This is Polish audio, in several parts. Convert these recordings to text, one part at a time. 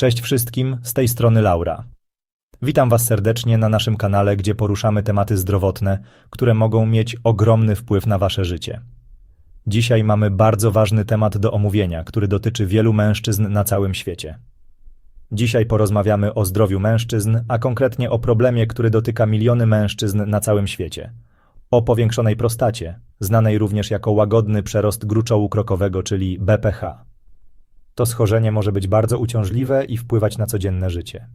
Cześć wszystkim, z tej strony Laura. Witam Was serdecznie na naszym kanale, gdzie poruszamy tematy zdrowotne, które mogą mieć ogromny wpływ na Wasze życie. Dzisiaj mamy bardzo ważny temat do omówienia, który dotyczy wielu mężczyzn na całym świecie. Dzisiaj porozmawiamy o zdrowiu mężczyzn, a konkretnie o problemie, który dotyka miliony mężczyzn na całym świecie. O powiększonej prostacie, znanej również jako łagodny przerost gruczołu krokowego, czyli BPH. To schorzenie może być bardzo uciążliwe i wpływać na codzienne życie.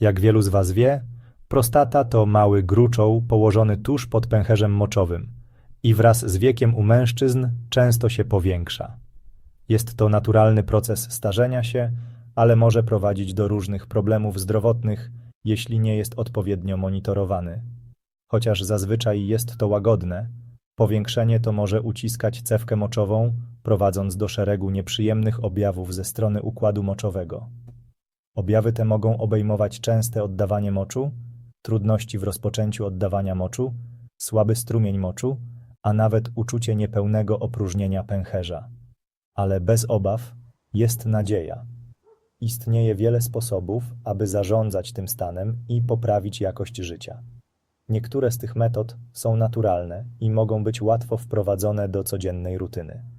Jak wielu z Was wie, prostata to mały gruczoł położony tuż pod pęcherzem moczowym i wraz z wiekiem u mężczyzn często się powiększa. Jest to naturalny proces starzenia się, ale może prowadzić do różnych problemów zdrowotnych, jeśli nie jest odpowiednio monitorowany. Chociaż zazwyczaj jest to łagodne, powiększenie to może uciskać cewkę moczową, prowadząc do szeregu nieprzyjemnych objawów ze strony układu moczowego. Objawy te mogą obejmować częste oddawanie moczu, trudności w rozpoczęciu oddawania moczu, słaby strumień moczu, a nawet uczucie niepełnego opróżnienia pęcherza. Ale bez obaw jest nadzieja. Istnieje wiele sposobów, aby zarządzać tym stanem i poprawić jakość życia. Niektóre z tych metod są naturalne i mogą być łatwo wprowadzone do codziennej rutyny.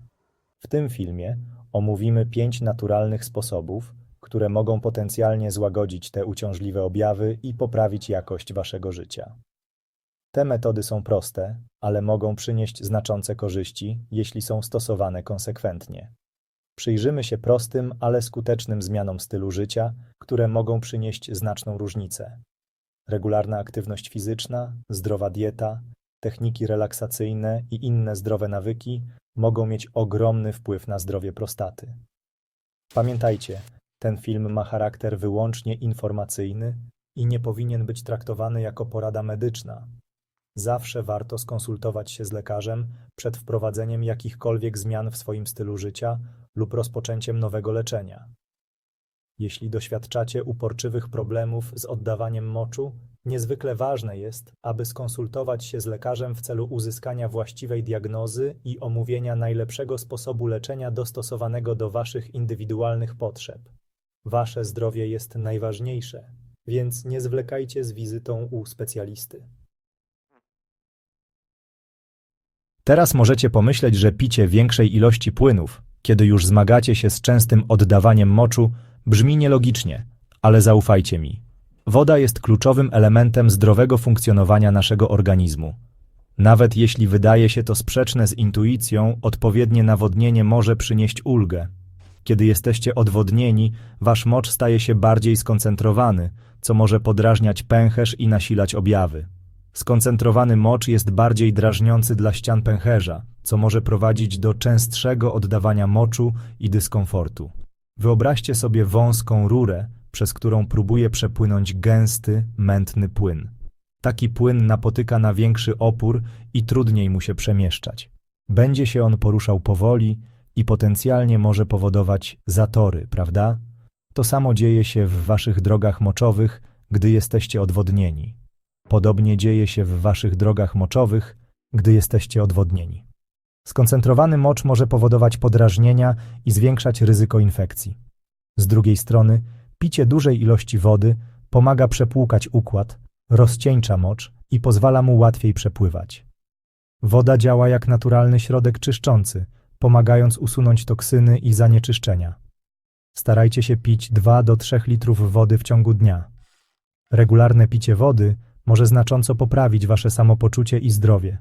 W tym filmie omówimy pięć naturalnych sposobów, które mogą potencjalnie złagodzić te uciążliwe objawy i poprawić jakość waszego życia. Te metody są proste, ale mogą przynieść znaczące korzyści, jeśli są stosowane konsekwentnie. Przyjrzymy się prostym, ale skutecznym zmianom stylu życia, które mogą przynieść znaczną różnicę. Regularna aktywność fizyczna, zdrowa dieta, techniki relaksacyjne i inne zdrowe nawyki mogą mieć ogromny wpływ na zdrowie prostaty. Pamiętajcie, ten film ma charakter wyłącznie informacyjny i nie powinien być traktowany jako porada medyczna. Zawsze warto skonsultować się z lekarzem przed wprowadzeniem jakichkolwiek zmian w swoim stylu życia lub rozpoczęciem nowego leczenia. Jeśli doświadczacie uporczywych problemów z oddawaniem moczu, niezwykle ważne jest, aby skonsultować się z lekarzem w celu uzyskania właściwej diagnozy i omówienia najlepszego sposobu leczenia dostosowanego do Waszych indywidualnych potrzeb. Wasze zdrowie jest najważniejsze, więc nie zwlekajcie z wizytą u specjalisty. Teraz możecie pomyśleć, że picie większej ilości płynów, kiedy już zmagacie się z częstym oddawaniem moczu, brzmi nielogicznie, ale zaufajcie mi. Woda jest kluczowym elementem zdrowego funkcjonowania naszego organizmu. Nawet jeśli wydaje się to sprzeczne z intuicją, odpowiednie nawodnienie może przynieść ulgę. Kiedy jesteście odwodnieni, wasz mocz staje się bardziej skoncentrowany, co może podrażniać pęcherz i nasilać objawy. Skoncentrowany mocz jest bardziej drażniący dla ścian pęcherza, co może prowadzić do częstszego oddawania moczu i dyskomfortu. Wyobraźcie sobie wąską rurę, przez którą próbuje przepłynąć gęsty, mętny płyn. Taki płyn napotyka na większy opór i trudniej mu się przemieszczać. Będzie się on poruszał powoli i potencjalnie może powodować zatory, prawda? To samo dzieje się w waszych drogach moczowych, gdy jesteście odwodnieni. Podobnie dzieje się w waszych drogach moczowych, gdy jesteście odwodnieni. Skoncentrowany mocz może powodować podrażnienia i zwiększać ryzyko infekcji. Z drugiej strony, picie dużej ilości wody pomaga przepłukać układ, rozcieńcza mocz i pozwala mu łatwiej przepływać. Woda działa jak naturalny środek czyszczący, pomagając usunąć toksyny i zanieczyszczenia. Starajcie się pić 2 do 3 litrów wody w ciągu dnia. Regularne picie wody może znacząco poprawić wasze samopoczucie i zdrowie.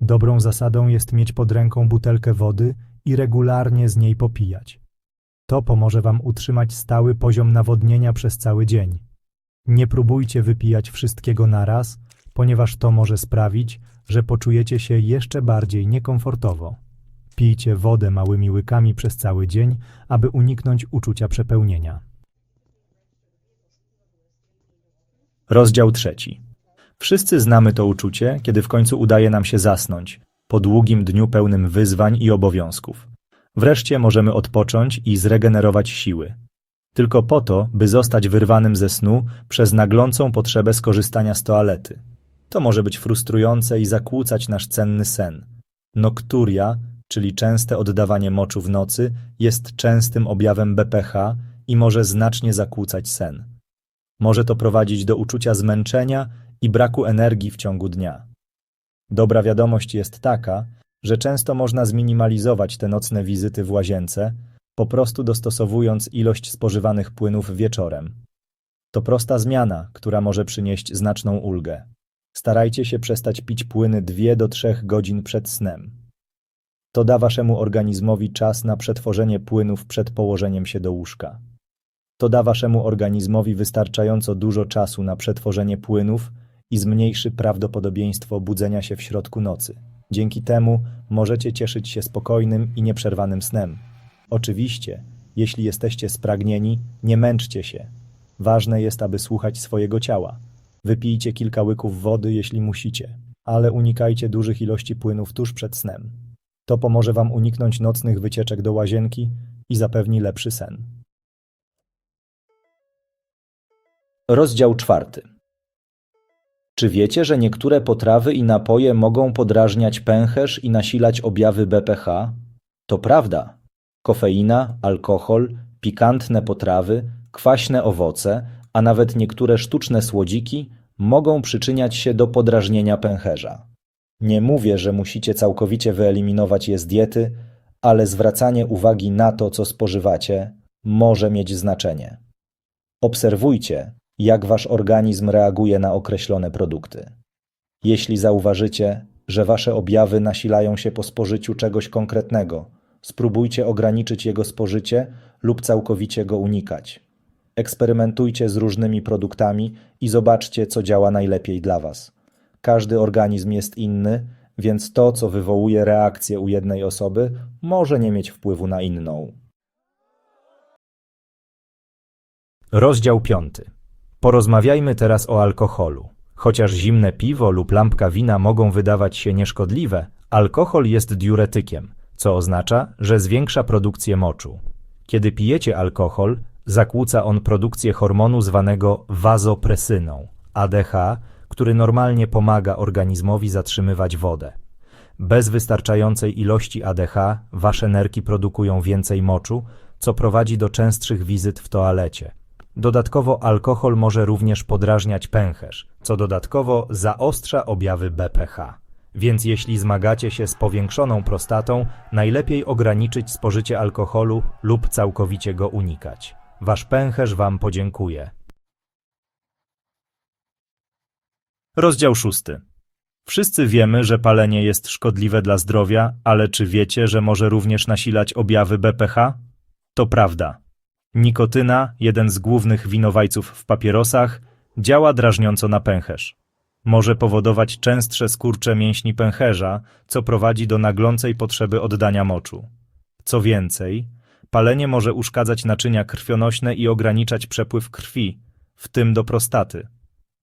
Dobrą zasadą jest mieć pod ręką butelkę wody i regularnie z niej popijać. To pomoże wam utrzymać stały poziom nawodnienia przez cały dzień. Nie próbujcie wypijać wszystkiego naraz, ponieważ to może sprawić, że poczujecie się jeszcze bardziej niekomfortowo. Pijcie wodę małymi łykami przez cały dzień, aby uniknąć uczucia przepełnienia. Rozdział trzeci. Wszyscy znamy to uczucie, kiedy w końcu udaje nam się zasnąć, po długim dniu pełnym wyzwań i obowiązków. Wreszcie możemy odpocząć i zregenerować siły. Tylko po to, by zostać wyrwanym ze snu przez naglącą potrzebę skorzystania z toalety. To może być frustrujące i zakłócać nasz cenny sen. Nokturia, czyli częste oddawanie moczu w nocy, jest częstym objawem BPH i może znacznie zakłócać sen. Może to prowadzić do uczucia zmęczenia i braku energii w ciągu dnia. Dobra wiadomość jest taka, że często można zminimalizować te nocne wizyty w łazience, po prostu dostosowując ilość spożywanych płynów wieczorem. To prosta zmiana, która może przynieść znaczną ulgę. Starajcie się przestać pić płyny 2 do 3 godzin przed snem. To da waszemu organizmowi czas na przetworzenie płynów przed położeniem się do łóżka. To da waszemu organizmowi wystarczająco dużo czasu na przetworzenie płynów i zmniejszy prawdopodobieństwo budzenia się w środku nocy. Dzięki temu możecie cieszyć się spokojnym i nieprzerwanym snem. Oczywiście, jeśli jesteście spragnieni, nie męczcie się. Ważne jest, aby słuchać swojego ciała. Wypijcie kilka łyków wody, jeśli musicie, ale unikajcie dużych ilości płynów tuż przed snem. To pomoże Wam uniknąć nocnych wycieczek do łazienki i zapewni lepszy sen. Rozdział czwarty. Czy wiecie, że niektóre potrawy i napoje mogą podrażniać pęcherz i nasilać objawy BPH? To prawda. Kofeina, alkohol, pikantne potrawy, kwaśne owoce, a nawet niektóre sztuczne słodziki mogą przyczyniać się do podrażnienia pęcherza. Nie mówię, że musicie całkowicie wyeliminować je z diety, ale zwracanie uwagi na to, co spożywacie, może mieć znaczenie. Obserwujcie, jak wasz organizm reaguje na określone produkty. Jeśli zauważycie, że wasze objawy nasilają się po spożyciu czegoś konkretnego, spróbujcie ograniczyć jego spożycie lub całkowicie go unikać. Eksperymentujcie z różnymi produktami i zobaczcie, co działa najlepiej dla Was. Każdy organizm jest inny, więc to, co wywołuje reakcję u jednej osoby, może nie mieć wpływu na inną. Rozdział 5. Porozmawiajmy teraz o alkoholu. Chociaż zimne piwo lub lampka wina mogą wydawać się nieszkodliwe, alkohol jest diuretykiem, co oznacza, że zwiększa produkcję moczu. Kiedy pijecie alkohol, zakłóca on produkcję hormonu zwanego wazopresyną, ADH, który normalnie pomaga organizmowi zatrzymywać wodę. Bez wystarczającej ilości ADH wasze nerki produkują więcej moczu, co prowadzi do częstszych wizyt w toalecie. Dodatkowo alkohol może również podrażniać pęcherz, co dodatkowo zaostrza objawy BPH. Więc jeśli zmagacie się z powiększoną prostatą, najlepiej ograniczyć spożycie alkoholu lub całkowicie go unikać. Wasz pęcherz wam podziękuje. Rozdział szósty. Wszyscy wiemy, że palenie jest szkodliwe dla zdrowia, ale czy wiecie, że może również nasilać objawy BPH? To prawda. Nikotyna, jeden z głównych winowajców w papierosach, działa drażniąco na pęcherz. Może powodować częstsze skurcze mięśni pęcherza, co prowadzi do naglącej potrzeby oddania moczu. Co więcej, palenie może uszkadzać naczynia krwionośne i ograniczać przepływ krwi, w tym do prostaty.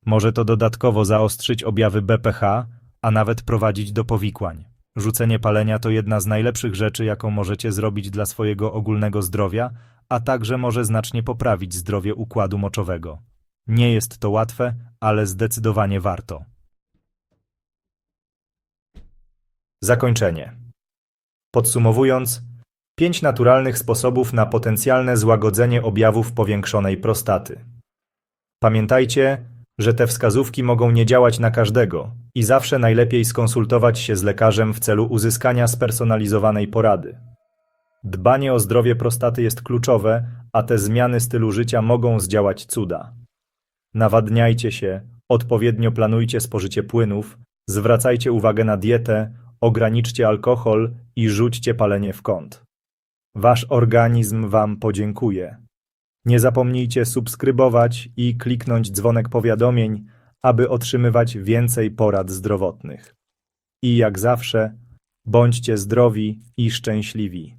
Może to dodatkowo zaostrzyć objawy BPH, a nawet prowadzić do powikłań. Rzucenie palenia to jedna z najlepszych rzeczy, jaką możecie zrobić dla swojego ogólnego zdrowia, a także może znacznie poprawić zdrowie układu moczowego. Nie jest to łatwe, ale zdecydowanie warto. Zakończenie. Podsumowując, pięć naturalnych sposobów na potencjalne złagodzenie objawów powiększonej prostaty. Pamiętajcie, że te wskazówki mogą nie działać na każdego i zawsze najlepiej skonsultować się z lekarzem w celu uzyskania spersonalizowanej porady. Dbanie o zdrowie prostaty jest kluczowe, a te zmiany stylu życia mogą zdziałać cuda. Nawadniajcie się, odpowiednio planujcie spożycie płynów, zwracajcie uwagę na dietę, ograniczcie alkohol i rzućcie palenie w kąt. Wasz organizm Wam podziękuje. Nie zapomnijcie subskrybować i kliknąć dzwonek powiadomień, aby otrzymywać więcej porad zdrowotnych. I jak zawsze, bądźcie zdrowi i szczęśliwi.